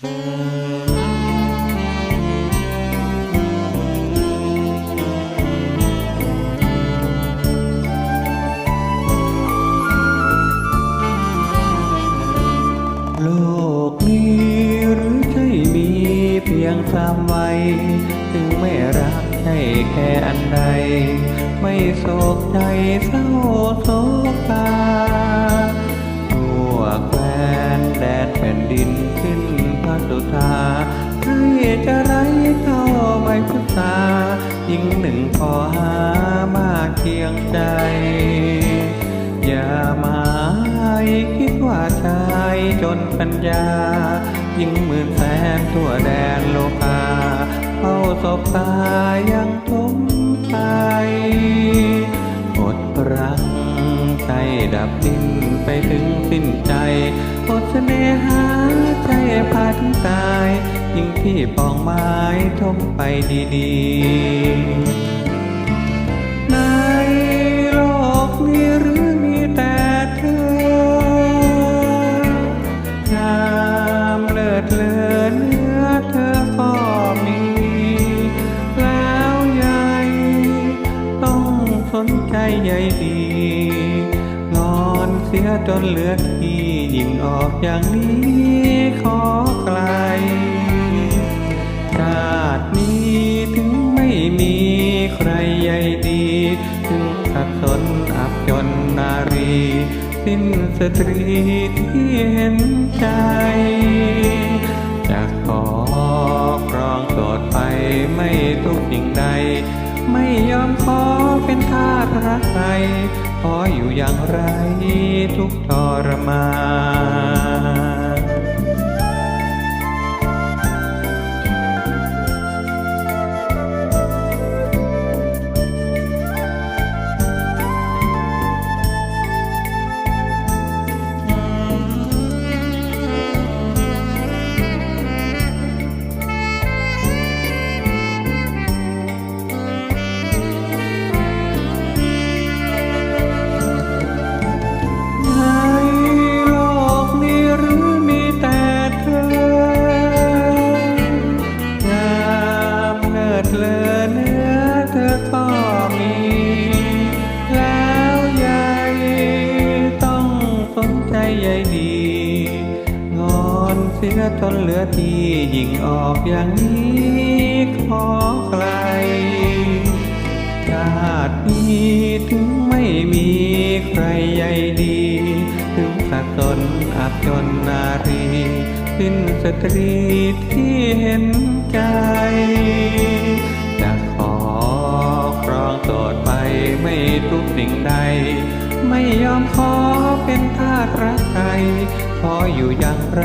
โลกนี้หรือใช่มีเพียงสามวัยถึงไม่รักใช่แค่อันใด ไม่โศกใจเศร้าโศกา งหนึ่งพอหามาเคียงใจ อย่ามาคิดว่าชายจนปัญญา ยิ่งหมื่นแสนทั่วแดนโลกาเฝ้าศพตายังทมใจอดรักใจดับดิ้นไปถึงสิ้นใจอดเสน่หาใจพาถึงตาย ยิ่งที่ปองไม้ทมไปดีๆ ในโลกนี้หรือมีแต่เธองามเลิศเลือเนื้อเธอก็มี แล้วใหญ่ต้องสนใจใยดีงอนเสียจนเลือดที่ยิ่งออกอย่างนี้ขอ สิ้นสตรีที่เห็นใจจะขอครองโสดไปไม่ทุกสิ่งใด ไม่ยอมขอเป็นทาสรักใครขออยู่อย่างไรทุกทรมาน ดี งอนเสียจนเหลือที่ยิ่งออกอย่างนี้ขอไกลชาตินี้ถึงไม่มีใครใยดี ถึงสักตนอับจนนารีสิ้นสตรีที่เห็นใจจะขอครองโสดไปไม่ทุกสิ่งใด ไม่ยอมขอเป็นทา สรักใครขออยู่อย่างไร